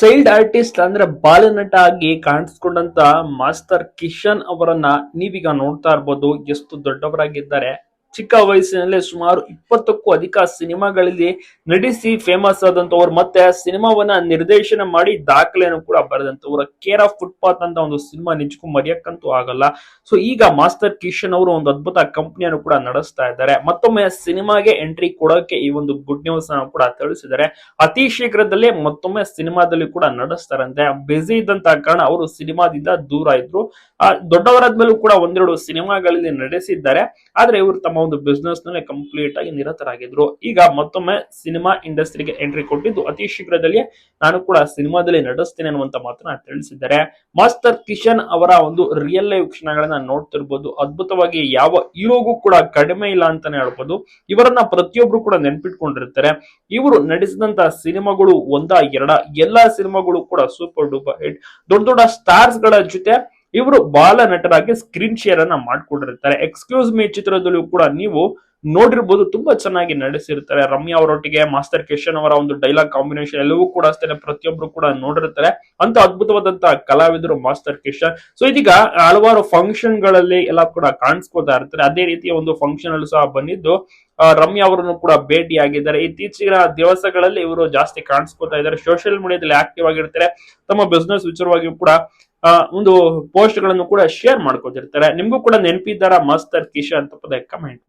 Child artist ಅಂದ್ರೆ ಬಾಲನಟ ಆಗಿ ಕಾಣಿಸ್ಕೊಂಡಂತ master Kishan ಅವರನ್ನ ನೀವೀಗ ನೋಡ್ತಾ ಇರ್ಬೋದು. ಎಷ್ಟು ದೊಡ್ಡವರಾಗಿದ್ದಾರೆ. ಚಿಕ್ಕ ವಯಸ್ಸಿನಲ್ಲೇ ಸುಮಾರು ಇಪ್ಪತ್ತಕ್ಕೂ ಅಧಿಕ ಸಿನಿಮಾಗಳಲ್ಲಿ ನಟಿಸಿ ಫೇಮಸ್ ಆದಂತವ್ರು ಮತ್ತೆ ಸಿನಿಮಾವನ್ನ ನಿರ್ದೇಶನ ಮಾಡಿ ದಾಖಲೆಯನ್ನು ಕೂಡ ಬರೆದಂತವ್ರ ಕೇರ್ ಆಫ್ ಫುಟ್ಪಾತ್ ಅಂತ ಒಂದು ಸಿನಿಮಾ ನಿಜಕ್ಕೂ ಮರೆಯಕ್ಕಂತೂ ಆಗಲ್ಲ. ಸೊ ಈಗ ಮಾಸ್ಟರ್ ಕಿಶನ್ ಅವರು ಒಂದು ಅದ್ಭುತ ಕಂಪನಿಯನ್ನು ಕೂಡ ನಡೆಸ್ತಾ ಇದ್ದಾರೆ. ಮತ್ತೊಮ್ಮೆ ಸಿನಿಮಾಗೆ ಎಂಟ್ರಿ ಕೊಡೋಕೆ ಈ ಒಂದು ಗುಡ್ ನ್ಯೂಸ್ ಅನ್ನು ಕೂಡ ತಿಳಿಸಿದ್ದಾರೆ. ಅತಿ ಶೀಘ್ರದಲ್ಲೇ ಮತ್ತೊಮ್ಮೆ ಸಿನಿಮಾದಲ್ಲಿ ಕೂಡ ನಡೆಸ್ತಾರಂತೆ. ಬ್ಯುಸಿ ಇದ್ದಂತ ಕಾರಣ ಅವರು ಸಿನಿಮಾದಿಂದ ದೂರ ಇದ್ರು. ಆ, ದೊಡ್ಡವರಾದ್ಮೇಲೂ ಕೂಡ ಒಂದೆರಡು ಸಿನಿಮಾಗಳಲ್ಲಿ ನಡೆಸಿದ್ದಾರೆ ಆದ್ರೆ ಇವರು ತಮ್ಮ ಒಂದು ಬಿಸ್ನೆಸ್ನಲ್ಲಿ ಕಂಪ್ಲೀಟ್ ಆಗಿ ನಿರತರಾಗಿದ್ರು. ಈಗ ಮತ್ತೊಮ್ಮೆ ಸಿನಿಮಾ ಇಂಡಸ್ಟ್ರಿಗೆ ಎಂಟ್ರಿ ಕೊಟ್ಟಿದ್ದು ಅತಿ ಶೀಘ್ರದಲ್ಲಿ ನಾನು ಕೂಡ ಸಿನಿಮಾದಲ್ಲಿ ನಡೆಸ್ತೇನೆ ಅನ್ನುವಂತ ಮಾತನ್ನ ತಿಳಿಸಿದ್ದಾರೆ. ಮಾಸ್ಟರ್ ಕಿಶನ್ ಅವರ ಒಂದು ರಿಯಲ್ ಲೈಫ್ ಕ್ಷಣಗಳನ್ನ ನೋಡ್ತಿರ್ಬೋದು. ಅದ್ಭುತವಾಗಿ ಯಾವ ಹೀರೋಗೂ ಕೂಡ ಕಡಿಮೆ ಇಲ್ಲ ಅಂತಾನೆ ಹೇಳ್ಬೋದು. ಇವರನ್ನ ಪ್ರತಿಯೊಬ್ರು ಕೂಡ ನೆನ್ಪಿಟ್ಕೊಂಡಿರ್ತಾರೆ. ಇವರು ನಟಿಸಿದಂತ ಸಿನಿಮಾಗಳು ಒಂದ ಎರಡ? ಎಲ್ಲಾ ಸಿನಿಮಾಗಳು ಕೂಡ ಸೂಪರ್ ಡೂಪರ್ ಹಿಟ್ ದೊಡ್ಡ ದೊಡ್ಡ ಸ್ಟಾರ್ಸ್ಗಳ ಜೊತೆ ಇವರು ಬಾಲ ನಟರಾಗಿ ಸ್ಕ್ರೀನ್ ಶೇರ್ ಅನ್ನ ಮಾಡ್ಕೊಂಡಿರ್ತಾರೆ. ಎಕ್ಸ್ಕ್ಯೂಸ್ ಮೀ ಚಿತ್ರದಲ್ಲೂ ಕೂಡ ನೀವು ನೋಡಿರ್ಬೋದು, ತುಂಬಾ ಚೆನ್ನಾಗಿ ನಡೆಸಿರ್ತಾರೆ. ರಮ್ಯಾ ಅವರೊಟ್ಟಿಗೆ, ಮಾಸ್ಟರ್ ಕಿಶನ್ ಅವರ ಒಂದು ಡೈಲಾಗ್ ಕಾಂಬಿನೇಷನ್ ಎಲ್ಲವೂ ಕೂಡ ಅಷ್ಟೇ, ಪ್ರತಿಯೊಬ್ರು ಕೂಡ ನೋಡಿರ್ತಾರೆ. ಅಂತ ಅದ್ಭುತವಾದಂತಹ ಕಲಾವಿದರು ಮಾಸ್ಟರ್ ಕಿಶನ್. ಸೊ ಇದೀಗ ಹಲವಾರು ಫಂಕ್ಷನ್ಗಳಲ್ಲಿ ಎಲ್ಲ ಕೂಡ ಕಾಣಿಸ್ಕೋತಾ ಇರ್ತಾರೆ. ಅದೇ ರೀತಿಯ ಒಂದು ಫಂಕ್ಷನ್ ಅಲ್ಲೂ ಸಹ ಬಂದಿದ್ದು ರಮ್ಯಾ ಅವರನ್ನು ಕೂಡ ಭೇಟಿಯಾಗಿದ್ದಾರೆ. ಇತ್ತೀಚಿನ ದಿವಸಗಳಲ್ಲಿ ಇವರು ಜಾಸ್ತಿ ಕಾಣಿಸ್ಕೊತಾ ಇದ್ದಾರೆ. ಸೋಷಿಯಲ್ ಮೀಡಿಯಾದಲ್ಲಿ ಆಕ್ಟಿವ್ ಆಗಿರ್ತಾರೆ. ತಮ್ಮ ಬಿಸ್ನೆಸ್ ವಿಚಾರವಾಗಿ ಕೂಡ ಒಂದು ಪೋಸ್ಟ್ಗಳನ್ನು ಕೂಡ ಶೇರ್ ಮಾಡ್ಕೊತಿರ್ತಾರೆ ನಿಮ್ಗೂ ಕೂಡ ನೆನಪಿದ್ದಾರ ಮಾಸ್ತರ್ ಕಿಶನ್ ಅಂತ ಪದ ಕಮೆಂಟ್